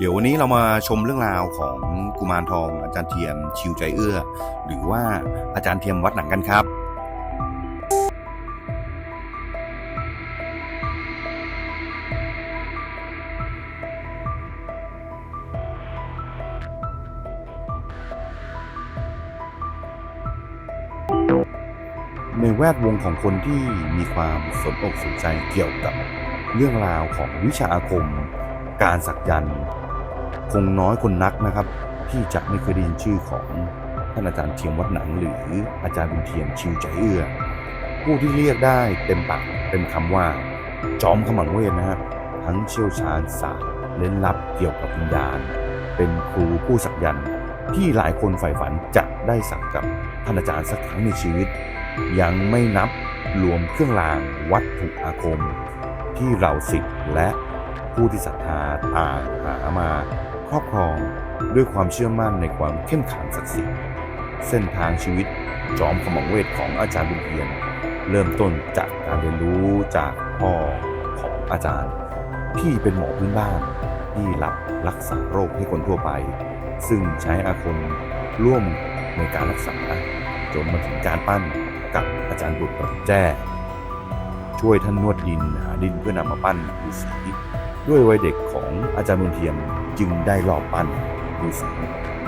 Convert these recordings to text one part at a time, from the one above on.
เดี๋ยววันนี้เรามาชมเรื่องราวของกุมารทองอาจารย์เทียมชิวใจเอื้อ หรือว่าอาจารย์เทียมวัดหนังกันครับในแวดวงของคนที่มีความสนอกสนใจเกี่ยวกับเรื่องราวของวิชาอาคม การสักยันต์ คงน้อยคนนักนะครับ ที่จะไม่เคยได้ยินชื่อของท่านอาจารย์เทียมวัดหนังหรืออาจารย์บุญเทียมชิวใจเอื้อผู้ที่เรียกได้เต็มปากเต็มคำว่า จอมขมังเวทนะฮะทั้งเชี่ยวชาญศาสตร์เล่นลับเกี่ยวกับวิญญาณ เป็นครูผู้สักยันต์ที่หลายคนใฝ่ฝันจะได้สักกับท่านอาจารย์สักครั้งในชีวิต ยังไม่นับรวมเครื่องรางวัตถุอาคม ที่เราสิทธิ์และผู้ที่ศรัทธาต่างหามา ครอบครองด้วยความเชื่อมั่นในความเข้มขังศักดิ์สิทธิ์เส้นทางชีวิตจอมขมังเวทของอาจารย์บุญเพียรเริ่มต้นจากการเรียนรู้จากพ่อของอาจารย์ ที่เป็นหมอพื้นบ้านที่รับรักษาโรคให้คนทั่วไป ซึ่งใช้อาคมร่วมในการรักษาจนมาถึงการปั้นกับอาจารย์บุตรแจ้ ช่วยท่านนวดดินหาดินเพื่อนำมาปั้นฤาษี ด้วยวัยเด็กของอาจารย์บุญเทียมจึงได้รอบปั้นฤาษี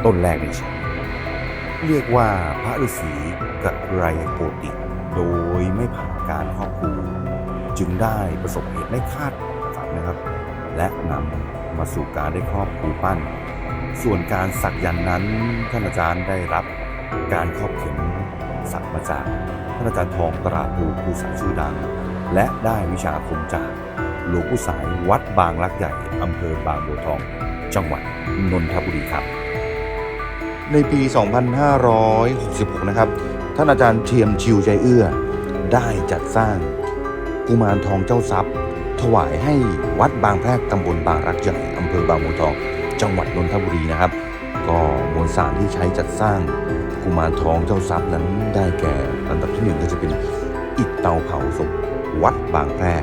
ต้นแรกในชีวิตเรียกว่าพระฤาษีกัไรโกติ โดยไม่ผ่านการครอบครูจึงได้ประสบเหตุไม่คาดฝันนะครับ และนำมาสู่การได้ครอบครูปั้น ส่วนการสักยันนั้นท่านอาจารย์ได้รับการครอบเข็มสักมาจากท่านอาจารย์ทองตราภูผู้สักชื่อดัง และได้วิชาคมจาก หลวงปู่สายวัดบางรักใหญ่อำเภอบางบัวทอง จังหวัดนนทบุรีครับ ในปี 2566 นะครับ ท่านอาจารย์เทียมชิวใจเอื้อ ได้จัดสร้างกุมารทองเจ้าทรัพย์ ถวายให้วัดบางแพรกตำบลบางรักใหญ่อำเภอบางบัวทอง จังหวัดนนทบุรีนะครับ ก็มวลสารที่ใช้จัดสร้างกุมารทองเจ้าทรัพย์นั้นได้แก่ลำดับที่หนึ่งก็จะเป็นอิฐเตาเผาศพวัดบางแพรก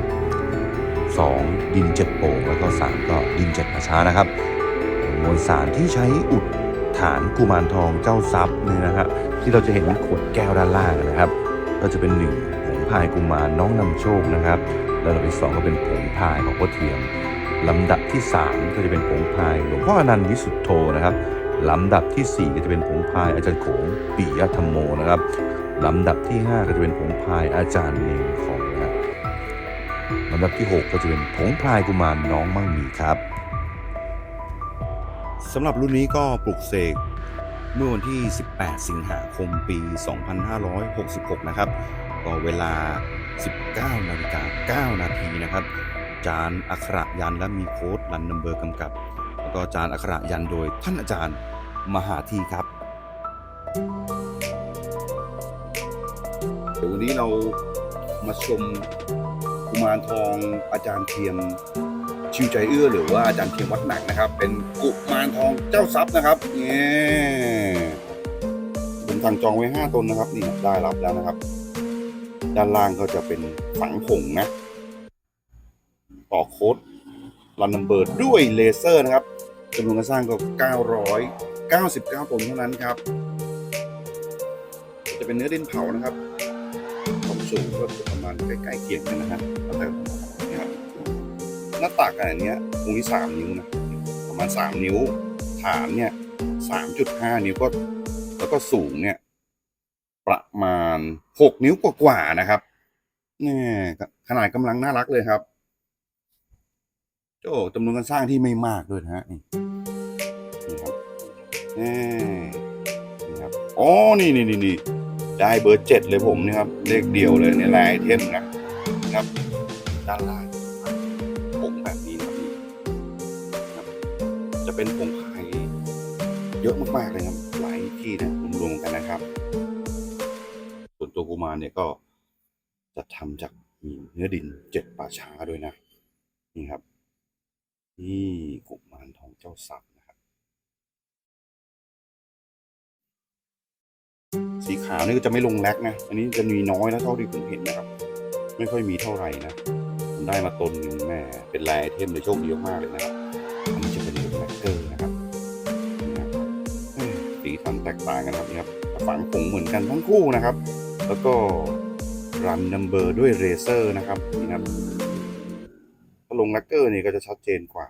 สองดินเจ็ดโป่งแล้วก็สามก็ดินเจ็ดประชานะครับ มวลสารที่ใช้อุดฐานกุมารทองเจ้าทรัพย์เนี่ยนะครับ ที่เราจะเห็นขวดแก้วด้านล่างนะครับ ก็จะเป็นหนึ่งผงพายกุมารน้องนำโชคนะครับแล้วลำดับที่สองก็เป็นผงพายของพ่อเทียมลำดับที่สามก็จะเป็นผงพายหลวงพ่ออนันต์วิสุทธโธนะครับลำดับที่สี่ก็จะเป็นผงพายอาจารย์โขงปิยธรรมโมนะครับลำดับที่ห้าก็จะเป็นผงพายอาจารย์เนงของำดับที่หกก็จะเป็นผงพลายกุมารน้องมั่งมีครับสำหรับรุ่นนี้ก็ปลุกเสกเมื่อวันที่ 18 สิงหาคมปี 2566 นะครับ ก็เวลา 19 นาฬิกา 9 นาทีนะครับ จานอักขระยันและมีโค้ดรันนัมเบอร์กำกับ แล้วก็จานอักขระยันโดยท่านอาจารย์มหาทีครับ เดี๋ยววันนี้เรามาชม มารทองอาจารย์เทียมชิวใจเอื้อหรือว่าอาจารย์เทียมวัดหนักนะครับ เป็นกุมารทองเจ้าทรัพย์นะครับเนี่ยผมสั่งจองไว้ห้าตนนะครับ นี่ได้รับแล้วนะครับ ด้านล่างก็จะเป็นฝังผงนะ ต่อโค้ดรันนัมเบอร์ด้วยเลเซอร์นะครับจำนวนการสร้างก็ 999ตนเท่านั้นครับ จะเป็นเนื้อดินเผานะครับ สูงก็ประมาณใกล้ๆเคียงกันนะฮะแล้วแต่นะครับหน้าตักอันเนี้ยตรงนี้สามนิ้วนะประมาณสามนิ้วฐานเนี่ยสามจุดห้านิ้วก็แล้วก็สูงเนี่ย ประมาณหกนิ้วกว่าๆนะครับเนี่ยขนาดกำลังน่ารักเลยครับโจ้จำนวนการสร้างที่ไม่มากด้วยนะฮะนี่นี่ครับนี่นี่ครับอ๋อนี่นี่นี่นี่ ได้เบอร์เจ็ดเลยผมนะครับ เลขเดียวเลยในลายไอเทมนะนะครับ ด้านล่างผงแบบนี้นะครับนี่ครับ จะเป็นผงพายเยอะมากๆเลยครับ หลายที่นะรวมๆกันนะครับ ส่วนตัวกุมารเนี่ยก็จะทำจากมีเนื้อดินเจ็ดป่าช้าด้วยนะ นี่ครับ นี่กุมารทองเจ้าสับ สีขาวนี่ก็จะไม่ลงแลกนะ อันนี้จะมีน้อยนะเท่าที่ผมเห็นนะครับ ไม่ค่อยมีเท่าไหร่นะผมได้มาตนหนึ่งแม่เป็นลายเทมเลยโชคดีมากเลยนะครับอันนี้จะเป็นแลกเกอร์นะครับสีสันแตกต่างกันครับนะครับฝังผงเหมือนกันทั้งคู่นะครับ แล้วก็รันนัมเบอร์ด้วยเรเซอร์นะครับนี่ครับถ้าลงแลกเกอร์นี่ก็จะชัดเจนกว่า